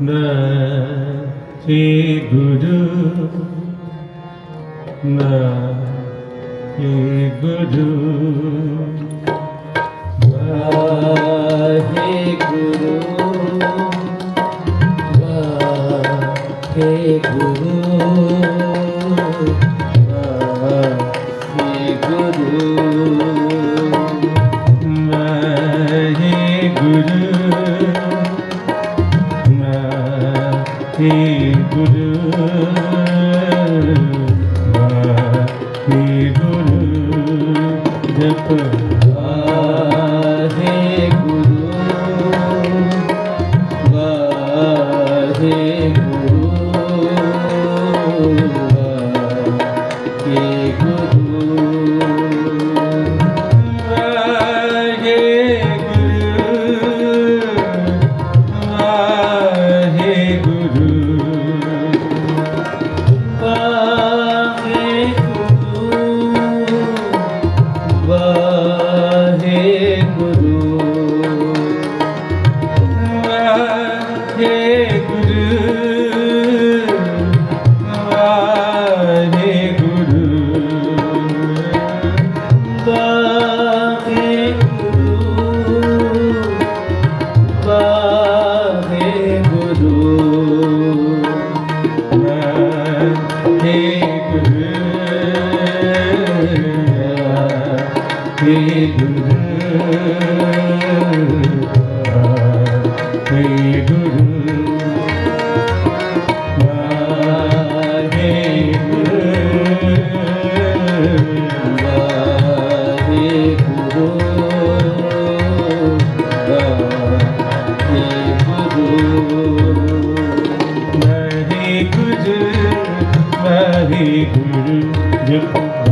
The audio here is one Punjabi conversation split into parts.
ਮੈਂ ਤੇ ਗੁਰੂ ਮੈਂ ਗੁਰੂ ਵਾਹੇ ਗੁਰੂ ਗੁਰੂ ਗੁਰੂ ਵਾਹਿ ਗੁਰੂ ਵਾਹਿ ਗੁਰੂ ਜਪ। gül bir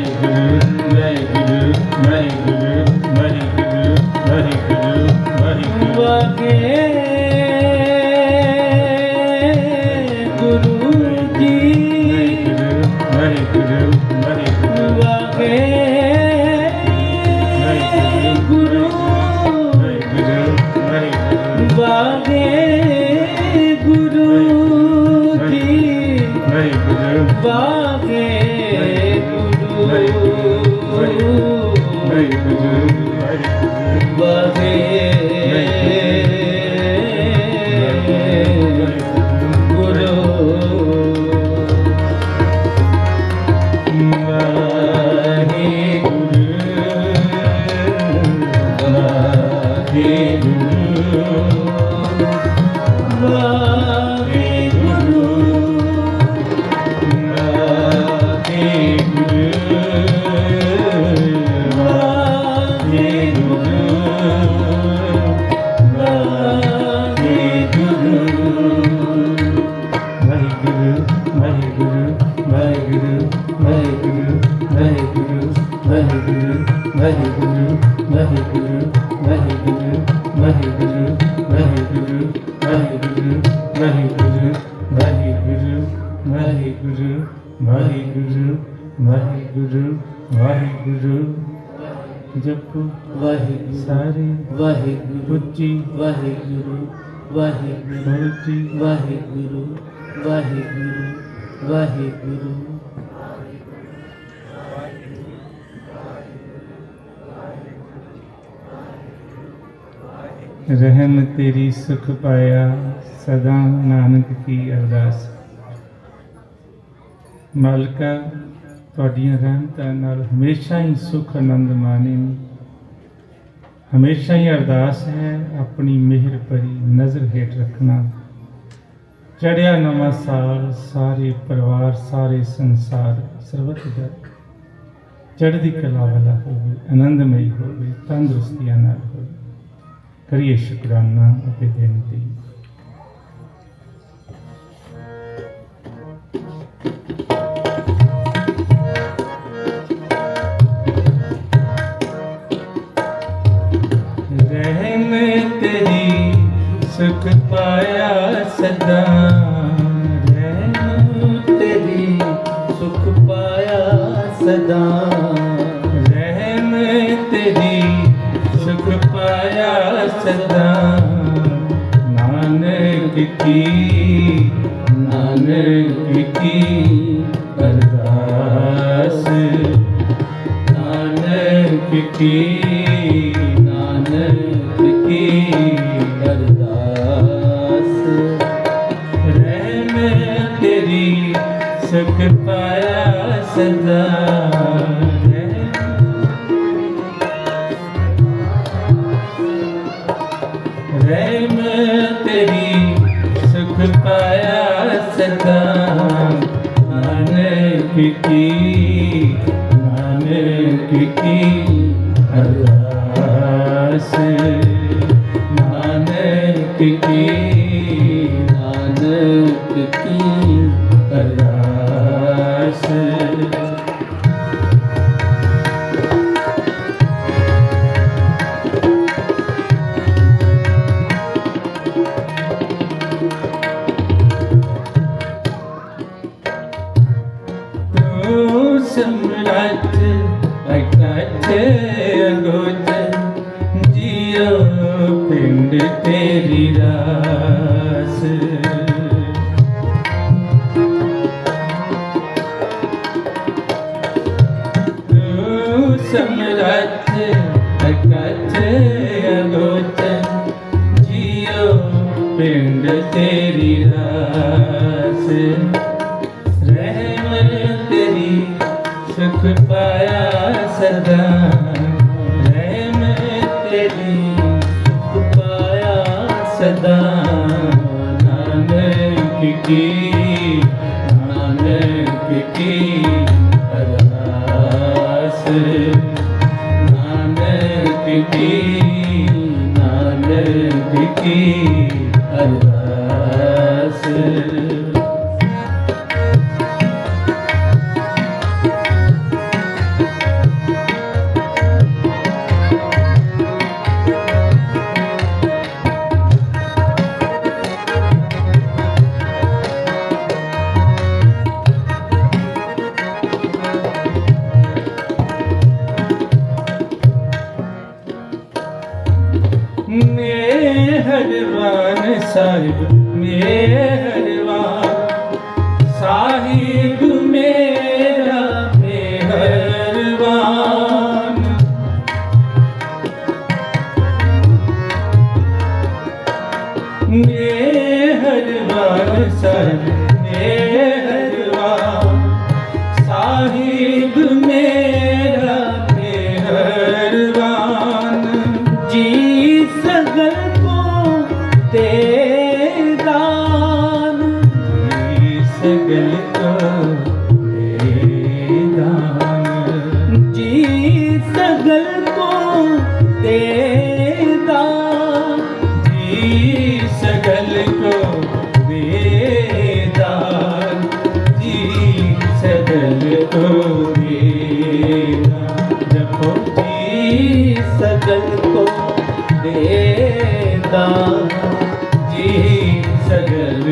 ਜਪੋ ਵਾਹਿਗੁਰੂ ਸਾਰੇ ਵਾਹਿਗੁਰੂ ਉੱਚੀ ਵਾਹਿਗੁਰੂ ਵਾਹਿਗੁਰੂ ਉੱਚੀ ਵਾਹਿਗੁਰੂ ਵਾਹਿਗੁਰੂ ਵਾਹਿਗੁਰੂ ਰਹਿਮ ਤੇਰੀ ਸੁਖ ਪਾਇਆ, ਸਦਾ ਨਾਨਕ ਕੀ ਅਰਦਾਸ। ਮਾਲਕਾ, ਤੁਹਾਡੀਆਂ ਰਹਿਮਤਾਂ ਨਾਲ ਹਮੇਸ਼ਾ ਹੀ ਸੁਖ ਆਨੰਦ ਮਾਣੇ। ਹਮੇਸ਼ਾ ਹੀ ਅਰਦਾਸ ਹੈ, ਆਪਣੀ ਮਿਹਰ ਭਰੀ ਨਜ਼ਰ ਹੇਠ ਰੱਖਣਾ। ਚੜਿਆ ਨਵਾਂ ਸਾਲ, ਸਾਰੇ ਪਰਿਵਾਰ, ਸਾਰੇ ਸੰਸਾਰ ਸਰਬਤ ਦਾ। ਚੜ੍ਹਦੀ ਕਲਾ ਵਾਲਾ ਹੋਵੇ, ਆਨੰਦਮਈ ਹੋਵੇ, ਤੰਦਰੁਸਤੀਆਂ ਨਾਲ। ਕਰੀਏ ਸ਼ੁਕਰਾਨਾ ਅਤੇ ਬੇਨਤੀ। ਸੁਖ ਪਾਇਆ ਸਦਾ। ਰਹਿਮ ਤੇਰੀ ਸੁਖ ਪਾਇਆ ਸਦਾ। ਰਹਿਮ ਤੇਰੀ ਸੁਖ ਪਾਇਆ ਸਦਾ ਨਾਨਕ ਕੀ ਨਾਨਕ ਕੀ ਅਰਦਾਸ ਨਾਨਕ ਕੀ ਨਾਨਕ ਕੀ ਅਰਦਾਸ ਰਹਿਮ ਤੇਰੀ ਸੁਖ ਪਾਇਆ ਸਦਾ ਰਹਿਮ ਤੇਰੀ ਸੁਖ ਪਾਇਆ ਸਦਾ। ਨਾਨਕ ਕੀ ਨਾਨਕ ਕੀ ਅਰਦਾਸ। ਪਿੰਡ ਤੇਰੀ ਰਾਸ। ਕੀ ਅਰਦਾਸ ਮਿਹਰਬਾਨ ਸਾਹਿਬ ਮਿਹਰਬਾਨ ਦੇ ਦਾਨ ਜੀ ਸਗਲ ਕੋ ਦੇ ਦਾਨ ਜੀ ਸਗਲ ਕੋ ਦੇ ਦਾਨ ਜੀ ਸਗਲ ਕੋ ਦੇ ਦਾਨ ਜੀ ਸਗਲ ਕੋ ਦੇ ਦਾਨ ਜਪੋ ਜੀ ਸਗਲ ਕੋ ਦੇ ਦਾਨ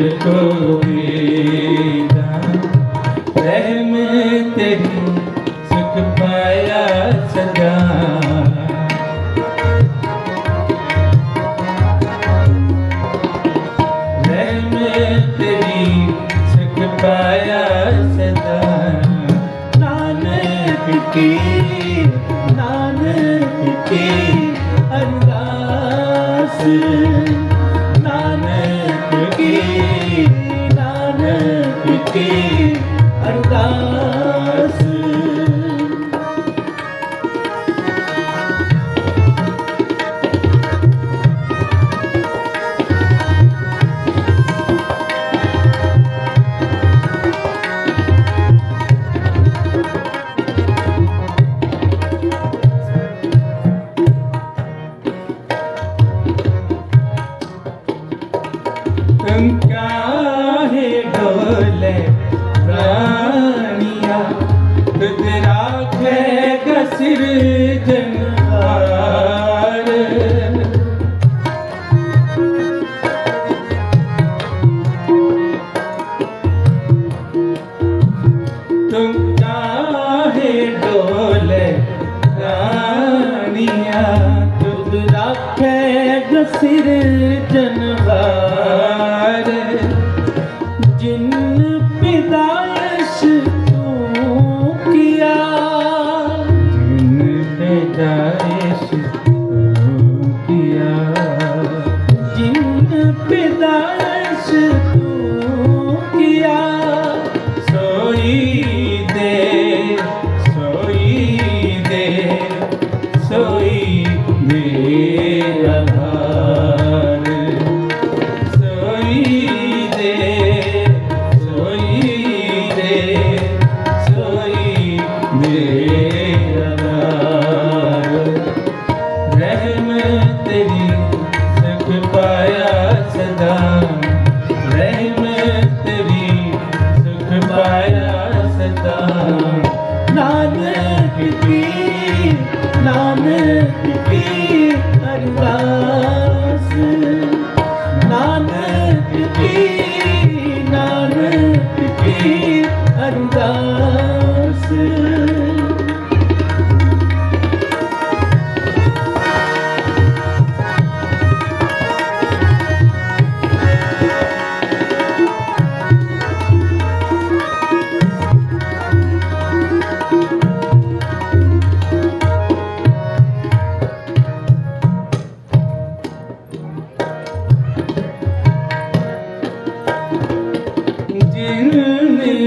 ਸਗਲ ਕੀ ਅਰਦਾਸ। Yeah.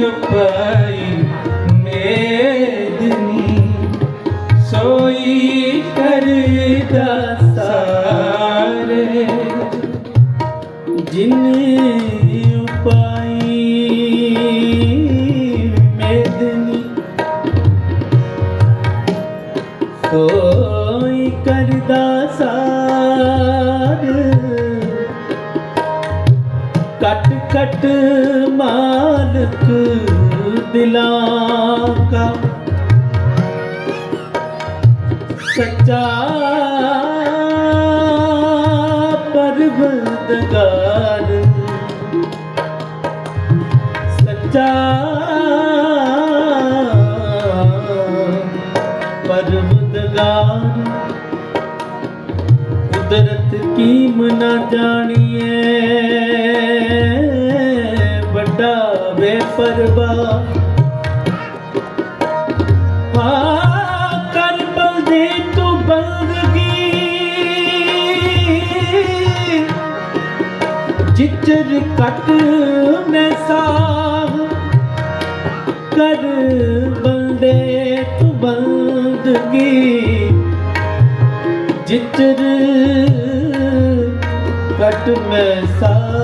ਪਈ ਮੇਦਨੀ ਸੋਈ ਕਰਦਾ ਸਾਰੇ। ਜਿਨ ਉਪਾਈ ਮੇਦਨੀ ਸੋਈ ਕਰਦਾ ਸਾਰੇ। ਕੱਟ ਕੱਟ ਹੱਕ ਦਿਲਾਂ ਕਾ ਸੱਚਾ ਪਰਵਦਗਾਰ ਸੱਚਾ ਪਰਵਦਗਾਰ ਕੁਦਰਤ ਕੀ ਮਨਾ ਜਾਣੀਏ ਹੋਵੇ ਪਰਵਾ। ਹਾਂ ਕਰ ਬਲਦੇ ਤੂੰ ਬੰਦਗੀ ਜਿੱਚਰ ਕੱਟ ਮੈਂ ਸਾਹ ਕਰ ਬਲਦੇ ਤੂੰ ਬੰਦਗੀ ਜਿੱਚਰ ਕੱਟ ਮੈਂ ਸਾਹ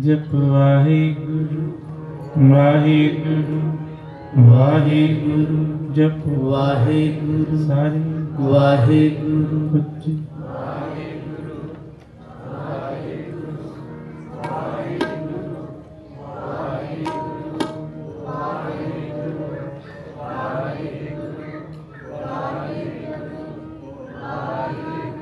ਜਪ ਵਾਹਿਗੁਰੂ ਵਾਹਿਗੁਰੂ ਵਾਹਿਗੁਰੂ ਜਪ ਵਾਹਿਗੁਰੂ ਸਾਰੇ ਵਾਹਿਗੁਰੂ। ਉੱਚੀ